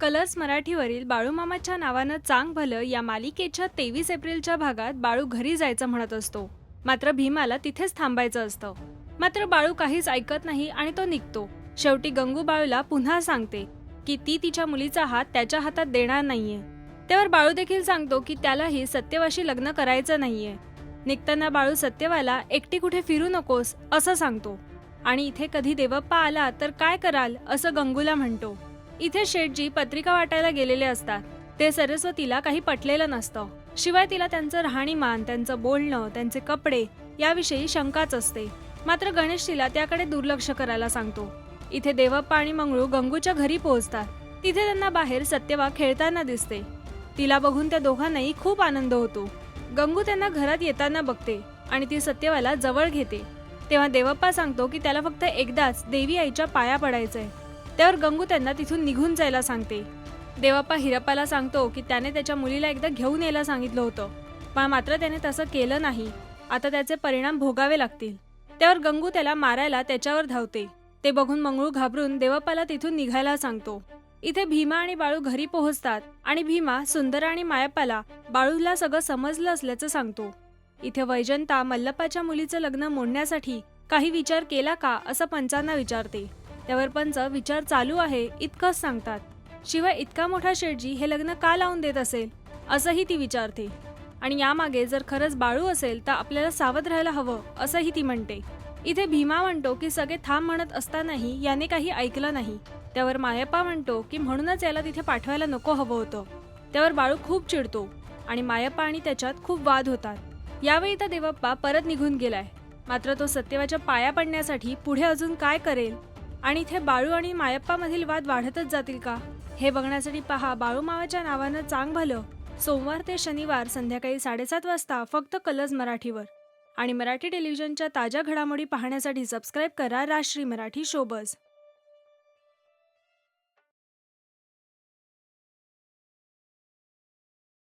Colours मराठीवरील बाळूमामाच्या नावानं चांग भलं या मालिकेच्या तेवीस एप्रिलच्या भागात बाळू घरी जायचं म्हणत असतो. मात्र भीमाला तिथेच थांबायचं असतं. मात्र बाळू काहीच ऐकत नाही आणि तो निघतो. शेवटी गंगू बाळूला पुन्हा सांगते की ती तिच्या मुलीचा हात त्याच्या हातात देणार नाहीये. त्यावर बाळू देखील सांगतो की त्यालाही सत्यवाशी लग्न करायचं नाहीये. निघताना बाळू सत्यवाला एकटी कुठे फिरू नकोस असं सांगतो. आणि इथे कधी देवप्पा आला तर काय कराल असं गंगूला म्हणतो. इथे शेठजी पत्रिका वाटायला गेलेले असतात. ते सरस्वतीला काही पटलेलं नसतं. शिवाय तिला त्यांचं राहणीमान त्यांचं बोलणं त्यांचे कपडे याविषयी शंकाच असते. मात्र गणेश तिला त्याकडे दुर्लक्ष करायला सांगतो. इथे देवप्पा आणि मंगळू गंगूच्या घरी पोहोचतात. तिथे त्यांना बाहेर सत्यवा खेळताना दिसते. तिला बघून त्या दोघांनाही खूप आनंद होतो. गंगू त्यांना घरात येताना बघते आणि ती सत्यवाला जवळ घेते. तेव्हा देवप्पा सांगतो की त्याला फक्त एकदाच देवी आईच्या पाया पडायचंय. त्यावर गंगू त्यांना तिथून निघून जायला सांगते. देवप्पा हिरप्पाला सांगतो की त्याने त्याच्या मुलीला एकदा घेऊन यायला सांगितलं होतं. पण मात्र त्याने तसं केलं नाही. आता त्याचे परिणाम भोगावे लागतील. त्यावर गंगू त्याला मारायला त्याच्यावर धावते. ते बघून मंगळू घाबरून देवप्पाला तिथून निघायला सांगतो. इथे भीमा आणि बाळू घरी पोहोचतात आणि भीमा सुंदर आणि मायाप्पाला बाळूला सगळं समजलं असल्याचं सांगतो. इथे वैजंता मल्लप्पाच्या मुलीचं लग्न मोडण्यासाठी काही विचार केला का असं पंचांना विचारते. त्यावर पंच विचार चालू आहे इतकंच सांगतात. शिवाय इतका मोठा शेठजी हे लग्न का लावून देत असेल? असंही ती विचारते. आणि यामागे जर खरंच बाळू असेल तर आपल्याला सावध राहायला हवं असंही ती म्हणते. इथे भीमा म्हणतो की सगळे थांब म्हणत असतानाही याने काही ऐकलं नाही. त्यावर मायप्पा म्हणतो की म्हणूनच याला तिथे पाठवायला नको हवं होतं. त्यावर बाळू खूप चिडतो. आणि मायप्पा आणि त्याच्यात खूप वाद होतात. यावेळी तर देवप्पा परत निघून गेलाय. मात्र तो सत्यवाच्या पाया पडण्यासाठी पुढे अजून काय करेल? आणि इथे बाळू आणि मायप्पामधील वाद वाढतच जातील का? हे बघण्यासाठी पहा बाळू मावाच्या नावानं चांग भलं सोमवार ते शनिवार संध्याकाळी साडेसात वाजता फक्त कलर्स मराठीवर. आणि मराठी टेलिव्हिजनच्या ताज्या घडामोडी पाहण्यासाठी सबस्क्राईब करा राष्ट्रीय मराठी शोबज.